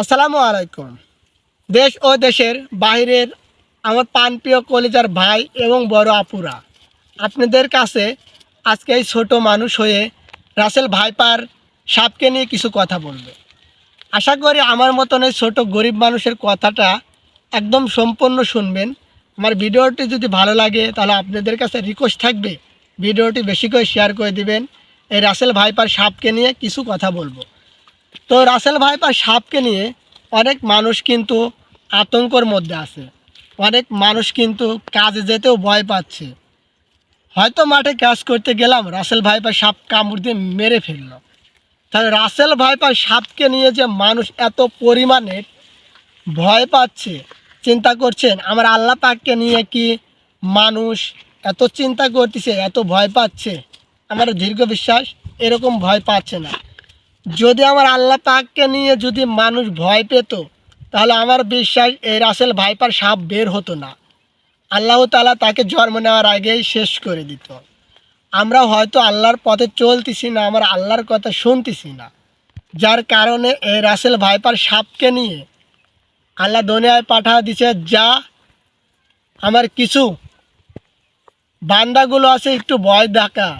আসসালামু আলাইকুম। দেশ ও দেশের বাইরের আমার পানপ্রিয় কলিজার ভাই এবং বড় আপুরা, আপনাদের কাছে আজকে এই ছোটো মানুষ হয়ে রাসেল ভাইপার সাপকে নিয়ে কিছু কথা বলবে। আশা করি আমার মতন এই ছোটো গরিব মানুষের কথাটা একদম সম্পূর্ণ শুনবেন। আমার ভিডিওটি যদি ভালো লাগে, তাহলে আপনাদের কাছে রিকোয়েস্ট থাকবে, ভিডিওটি বেশি করে শেয়ার করে দিবেন। এই রাসেল ভাইপার সাপকে নিয়ে কিছু কথা বলব। তো রাসেল ভাইপার সাপকে নিয়ে অনেক মানুষ কিন্তু আতঙ্কর মধ্যে আছে। অনেক মানুষ কিন্তু কাজে যেতেও ভয় পাচ্ছে। হয়তো মাঠে কাজ করতে গেলাম, রাসেল ভাইপার সাপ কামড় দিয়ে মেরে ফেলল। তাহলে রাসেল ভাইপার সাপকে নিয়ে যে মানুষ এত পরিমাণে ভয় পাচ্ছে, চিন্তা করছেন, আমার আল্লাহ পাককে নিয়ে কি মানুষ এত চিন্তা করতেছে, এত ভয় পাচ্ছে? আমার দীর্ঘ বিশ্বাস এরকম ভয় পাচ্ছে না। যদি আমার আল্লাহ পাককে নিয়ে যদি মানুষ ভয় পেত, তাহলে আমার বিশ্বাস এই রাসেল ভাইপার সাপ বের হতো না। আল্লাহ তালা তাকে জন্ম নেওয়ার আগেই শেষ করে দিত। আমরা হয়তো আল্লাহর পথে চলতেছি না, আমার আল্লাহর কথা শুনতেছি না। যার কারণে এই রাসেল ভাইপার সাপকে নিয়ে আল্লাহ দুনিয়ায় পাঠা দিছে, যা, আমার কিছু বান্দাগুলো আছে, একটু ভয় দেখা।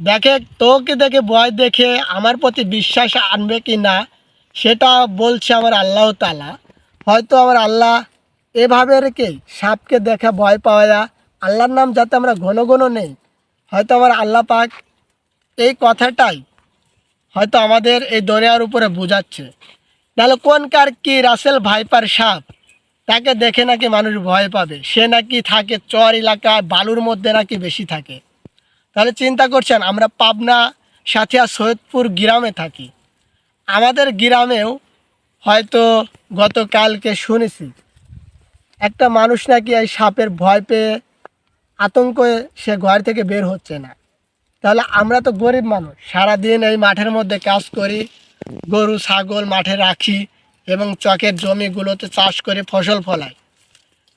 দেখে, তোকে দেখে, ভয় দেখে আমার প্রতি বিশ্বাস আনবে কি না, সেটা বলছে আমার আল্লাহ তালা হয়তো আমার আল্লাহ এভাবে রেখে সাপকে দেখে ভয় পাওয়া আল্লাহর নাম যাতে আমরা ঘন ঘন নেই। হয়তো আমার আল্লাহ পাক এই কথাটাই হয়তো আমাদের এই দরিয়ার উপরে বোঝাচ্ছে। নাহলে কোনকার কি রাসেল ভাইপার সাপ, তাকে দেখে নাকি মানুষ ভয় পাবে? সে নাকি থাকে চর এলাকায়, বালুর মধ্যে নাকি বেশি থাকে? তাহলে চিন্তা করছেন, আমরা পাবনা, সাথিয়া, সৈয়দপুর গ্রামে থাকি। আমাদের গ্রামেও হয়তো গতকালকে শুনেছি, একটা মানুষ নাকি এই সাপের ভয় পেয়ে আতঙ্কে সে ঘর থেকে বের হচ্ছে না। তাহলে আমরা তো গরিব মানুষ, সারাদিন এই মাঠের মধ্যে কাজ করি, গরু, ছাগল মাঠে রাখি এবং চকের জমিগুলোতে চাষ করে ফসল ফলাই।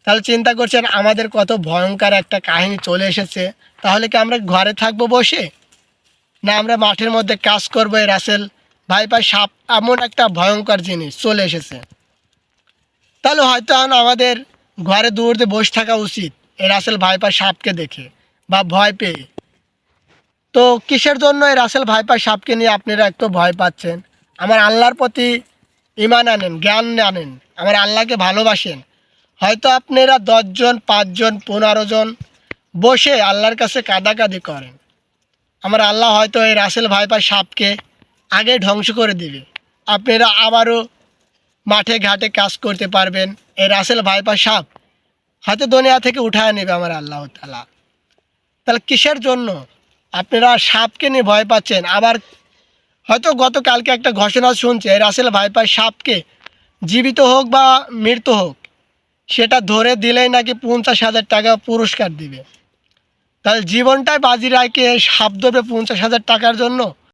তাহলে চিন্তা করছেন আমাদের কত ভয়ঙ্কর একটা কাহিনী চলে এসেছে, তাহলে কি আমরা ঘরে থাকব বসে? না আমরা মাঠের মধ্যে কাজ করব এই রাসেল ভাই ভাই সাপ, এমন একটা ভয়ঙ্কর জিনিস চলে এসেছে। তাহলে হয়তো আমাদের ঘরে দৌড়তে বসে থাকা উচিত এই রাসেল ভাইপার সাপকে দেখে বা ভয় পেয়ে। তো কিসের জন্য এই রাসেল ভাইপার সাপকে নিয়ে আপনারা একটু ভয় পাচ্ছেন? আমার আল্লাহর প্রতি ইমান আনেন, জ্ঞান আনেন, আমার আল্লাহকে ভালোবাসেন। হয়তো আপনারা দশজন, পাঁচজন পনেরো জন বসে আল্লাহর কাছে কাদাকাদি করেন। আমার আল্লাহ হয়তো এই রাসেল ভাইপার সাপকে আগে ধ্বংস করে দিবে। আপনারা আবারও মাঠে ঘাটে কাজ করতে পারবেন। এই রাসেল ভাইপার সাপ হয়তো দুনিয়া থেকে উঠায় নেবে আমার আল্লাহ তালা তাহলে কিসের জন্য? আপনারা সাপকে নিয়ে ভয় পাচ্ছেন। আবার হয়তো গতকালকে একটা ঘোষণা শুনছে, এই রাসেল ভাইপার সাপকে জীবিত হোক বা মৃত হোক সেটা ধরে দিলেই নাকি পঞ্চাশ হাজার টাকা পুরস্কার দিবে। তাহলে জীবনটাই বাজি রায়কে সাপ দেবে পঞ্চাশ হাজার টাকার জন্য?